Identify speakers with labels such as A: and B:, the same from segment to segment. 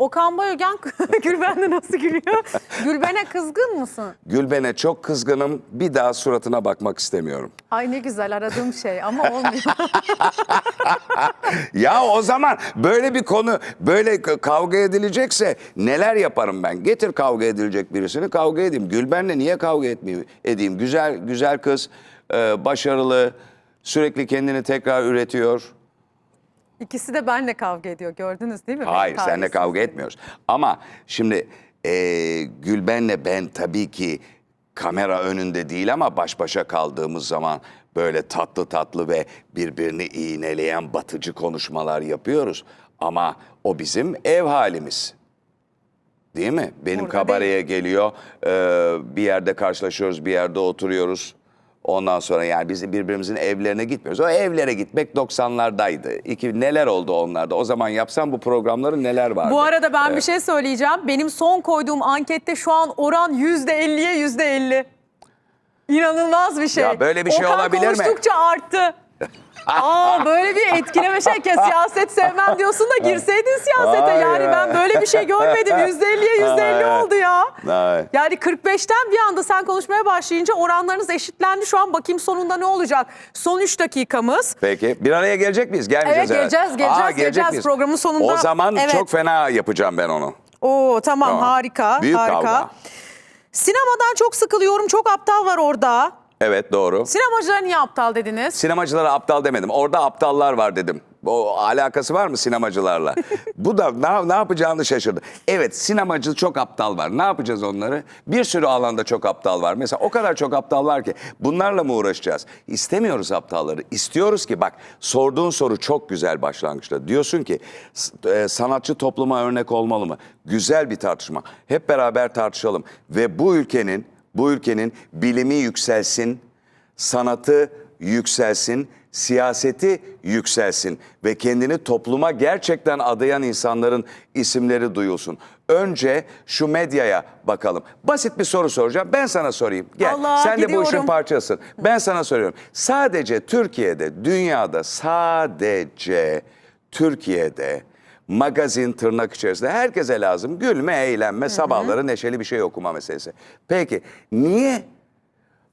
A: Okan Bayülgen Gülben'de nasıl gülüyor? Gülben'e kızgın mısın?
B: Gülben'e çok kızgınım. Bir daha suratına bakmak istemiyorum.
A: Ay ne güzel aradığım şey ama olmuyor.
B: Ya o zaman böyle bir konu böyle kavga edilecekse neler yaparım ben? Getir kavga edilecek birisini kavga edeyim. Gülben'le niye kavga etmeyeyim? Edeyim. Güzel güzel kız, e, başarılı, sürekli kendini tekrar üretiyor.
A: İkisi de benle kavga ediyor gördünüz değil mi? Benim
B: Hayır seninle
A: talihsizliğimi.
B: kavga etmiyoruz. Ama şimdi e, Gülben'le ben tabii ki kamera önünde değil ama baş başa kaldığımız zaman böyle tatlı tatlı ve birbirini iğneleyen batıcı konuşmalar yapıyoruz. Ama o bizim ev halimiz. Değil mi? Benim
A: Burada
B: kabareye geliyor, e, bir yerde karşılaşıyoruz, bir yerde oturuyoruz. Ondan sonra yani biz birbirimizin evlerine gitmiyoruz. O evlere gitmek 90'lardaydı. İki, neler oldu onlarda? O zaman yapsam bu programları neler vardı?
A: Bu arada ben bir şey söyleyeceğim. Benim son koyduğum ankette şu an oran %50'ye %50. İnanılmaz bir şey.
B: Ya böyle bir şey
A: Okan
B: olabilir mi?
A: konuştukça arttı. Aa böyle bir etkileme şey ki siyaset sevmem diyorsun da girseydin siyasete
B: Ay
A: yani
B: ya.
A: ben böyle bir şey görmedim. %50'ye %50
B: Ay.
A: oldu ya.
B: Ay.
A: Yani 45'ten bir anda sen konuşmaya başlayınca oranlarınız eşitlendi. Şu an bakayım sonunda ne olacak? Son 3 dakikamız.
B: Peki bir araya gelecek miyiz? Gelmeyeceğiz
A: Evet, geleceğiz, geleceğiz, geleceğiz.
B: miyiz?
A: Programın sonunda-
B: O zaman
A: Evet.
B: çok fena yapacağım ben onu.
A: Oo tamam,
B: Tamam.
A: harika.
B: Büyük
A: harika.
B: kavga.
A: Sinemadan çok sıkılıyorum. Çok aptal var orada.
B: Evet doğru.
A: Sinemacılara niye aptal dediniz?
B: Sinemacılara aptal demedim. Orada aptallar var dedim. O alakası var mı sinemacılarla? Bu da ne, ne yapacağını şaşırdı. Evet sinemacı çok aptal var. Ne yapacağız onları? Bir sürü alanda çok aptal var. Mesela o kadar çok aptal var ki bunlarla mı uğraşacağız? İstemiyoruz aptalları. İstiyoruz ki bak sorduğun soru çok güzel başlangıçta. Diyorsun ki e, sanatçı topluma örnek olmalı mı? Güzel bir tartışma. Hep beraber tartışalım. Ve bu ülkenin bu ülkenin bilimi yükselsin, sanatı yükselsin, siyaseti yükselsin ve kendini topluma gerçekten adayan insanların isimleri duyulsun. Önce şu medyaya bakalım. Basit bir soru soracağım. Ben sana sorayım. Gel.
A: Allah,
B: Sen de bu
A: gidiyorum.
B: işin parçasın. Ben sana soruyorum. Sadece Türkiye'de, dünyada sadece Türkiye'de magazin tırnak içerisinde herkese lazım. Gülme, eğlenme, sabahları neşeli bir şey okuma meselesi. Peki niye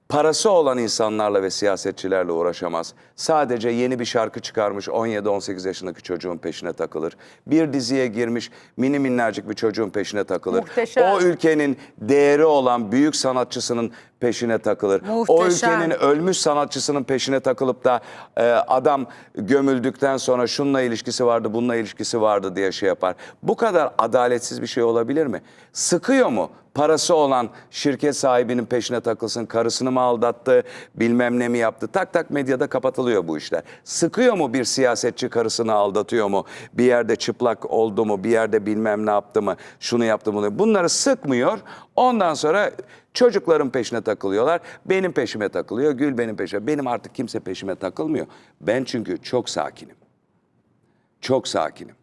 B: parası olan insanlarla ve siyasetçilerle uğraşamaz. Sadece yeni bir şarkı çıkarmış 17-18 yaşındaki çocuğun peşine takılır. Bir diziye girmiş mini minnacık bir çocuğun peşine takılır.
A: Muhteşem.
B: O ülkenin değeri olan büyük sanatçısının peşine takılır. O
A: Muhteşem.
B: ülkenin ölmüş sanatçısının peşine takılıp da e, adam gömüldükten sonra şununla ilişkisi vardı, bununla ilişkisi vardı diye şey yapar. Bu kadar adaletsiz bir şey olabilir mi? Sıkıyor mu? Parası olan şirket sahibinin peşine takılsın, karısını mı aldattı, bilmem ne mi yaptı? Tak tak medyada kapatılıyor bu işler. Sıkıyor mu bir siyasetçi karısını aldatıyor mu? Bir yerde çıplak oldu mu? Bir yerde bilmem ne yaptı mı? Şunu yaptı bunu. Bunları sıkmıyor. Ondan sonra çocukların peşine takılıyorlar. Benim peşime takılıyor. Gül benim peşime. Benim artık kimse peşime takılmıyor. Ben çünkü çok sakinim. Çok sakinim.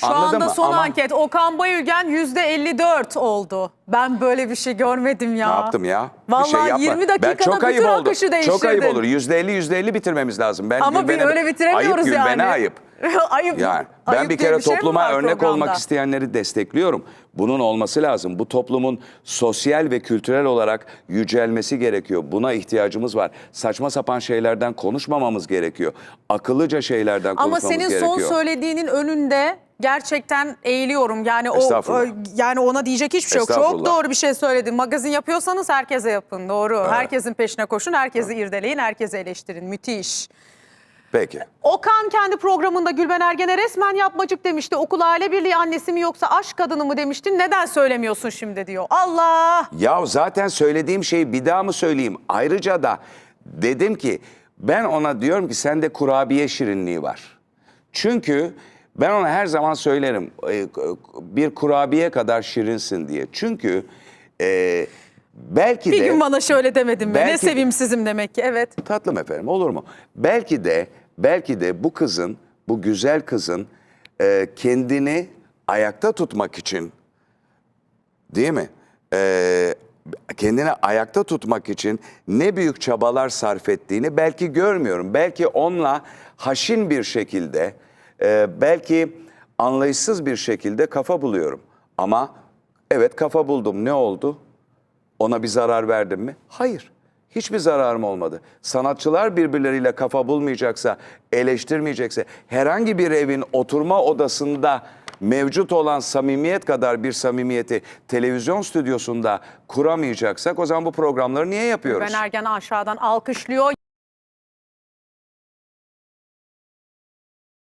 A: Şu
B: Anladın
A: anda
B: mı?
A: son
B: Ama-
A: anket Okan Bayülgen %54 oldu. Ben böyle bir şey görmedim ya.
B: Ne yaptım ya? Bir
A: Vallahi
B: şey yapma.
A: 20 dakikada
B: ben çok ayıp
A: bütün
B: oldu.
A: akışı değiştirdin.
B: Çok ayıp olur. Yüzde elli yüzde elli bitirmemiz lazım. Ben
A: Ama bir öyle bitiremiyoruz
B: ayıp,
A: yani.
B: Ayıp.
A: ayıp.
B: Yani ben
A: ayıp
B: bir kere
A: şey mi
B: topluma örnek
A: programda?
B: olmak isteyenleri destekliyorum. Bunun olması lazım. Bu toplumun sosyal ve kültürel olarak yücelmesi gerekiyor. Buna ihtiyacımız var. Saçma sapan şeylerden konuşmamamız gerekiyor. Akıllıca şeylerden
A: Ama
B: konuşmamız
A: senin
B: gerekiyor.
A: son söylediğinin önünde gerçekten eğiliyorum. Yani o ö- yani ona diyecek hiçbir şey yok. Çok doğru bir şey söyledin. Magazin yapıyorsanız herkese yapın. Doğru. Herkesin peşine koşun, herkesi irdeleyin, herkesi eleştirin. Müthiş.
B: Peki.
A: Okan kendi programında Gülben Ergen'e resmen yapmacık demişti. Okul aile birliği annesi mi yoksa aşk kadını mı demiştin? Neden söylemiyorsun şimdi diyor. Allah!
B: Ya zaten söylediğim şeyi bir daha mı söyleyeyim? Ayrıca da dedim ki ben ona diyorum ki sende kurabiye şirinliği var. Çünkü ben ona her zaman söylerim e, bir kurabiye kadar şirinsin diye. Çünkü e, belki
A: Bir
B: de...
A: gün bana şöyle demedin mi? Ne
B: Belki-
A: sevimsizim demek ki. Evet.
B: Tatlım efendim olur mu? Belki de belki de bu kızın, bu güzel kızın e, kendini ayakta tutmak için değil mi? E, kendini ayakta tutmak için ne büyük çabalar sarf ettiğini belki görmüyorum. Belki onunla haşin bir şekilde, e, belki anlayışsız bir şekilde kafa buluyorum. Ama evet kafa buldum. Ne oldu? Ona bir zarar verdim mi? Hayır. Hiçbir zararım olmadı. Sanatçılar birbirleriyle kafa bulmayacaksa, eleştirmeyecekse, herhangi bir evin oturma odasında mevcut olan samimiyet kadar bir samimiyeti televizyon stüdyosunda kuramayacaksak o zaman bu programları niye yapıyoruz?
A: Ben Ergen aşağıdan alkışlıyor.